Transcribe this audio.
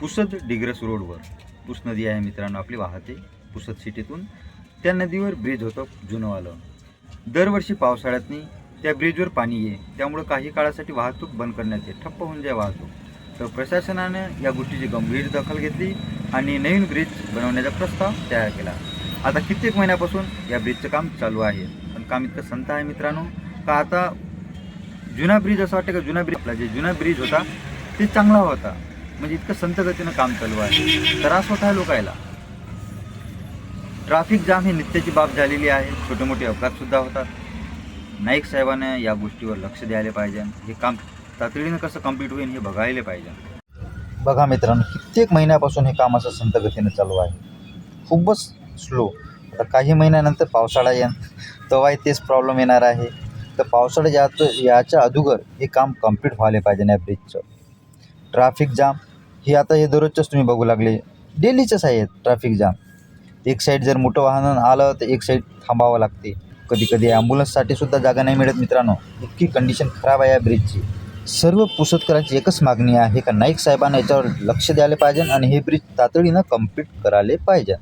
पुसद डिग्रस रोडवर. पुस नदी आहे मित्रांनो आपली वाहते पुसद सिटीतून. त्या नदीवर ब्रिज होतं जुनंवालं. दरवर्षी पावसाळ्यातनी त्या ब्रिजवर पाणी ये त्यामुळं काही काळासाठी वाहतूक बंद करण्यात येते ठप्प होऊन जाय वाहतूक. तर प्रशासनानं या गोष्टीची गंभीर दखल घेतली आणि नवीन ब्रिज बनवण्याचा प्रस्ताव तयार केला. आता कित्येक महिन्यापासून या ब्रिजचं काम चालू आहे. पण काम इतकं संत आहे मित्रांनो का आता जुना ब्रिज असं वाटतं का जुना ब्रिज आपला जे जुना ब्रिज होता ते चांगला होता. म्हणजे इतकं संत गतीनं काम चालू आहे. त्रास होत आहे लोकायला ट्रॅफिक जाम ही नित्याची बाब झालेली आहे. छोटे मोठे अपघातसुद्धा होतात. नाईक साहेबांना या गोष्टीवर लक्ष द्यायला पाहिजे. हे काम तातडीनं कसं कंप्लीट होईल हे बघायला पाहिजे. बघा मित्रांनो कित्येक महिन्यापासून हे काम असं संत गतीनं चालू आहे. खूपच स्लो आता काही महिन्यानंतर पावसाळा येण तेव्हाही तेच प्रॉब्लेम येणार आहे. तर पावसाळा याचं याच्या अगोदर हे काम कंप्लीट व्हायला पाहिजे या ब्रिजचं ट्रॅफिक जाम हे आता हे दररोजच्याच तुम्ही बघू लागले. डेलीचंच आहे ट्रॅफिक जाम एक साईड जर मोठं वाहन आलं तर एक साईड थांबावं लागते. कधी कधी ॲम्ब्युलन्ससाठी सुद्धा जागा नाही मिळत मित्रांनो. इतकी कंडिशन खराब आहे या ब्रिजची सर्व पुसतकरांची एकच मागणी आहे का नाईक साहेबांना याच्यावर लक्ष द्यायला पाहिजे आणि हे ब्रिज तातडीनं कंप्लीट करायला पाहिजे.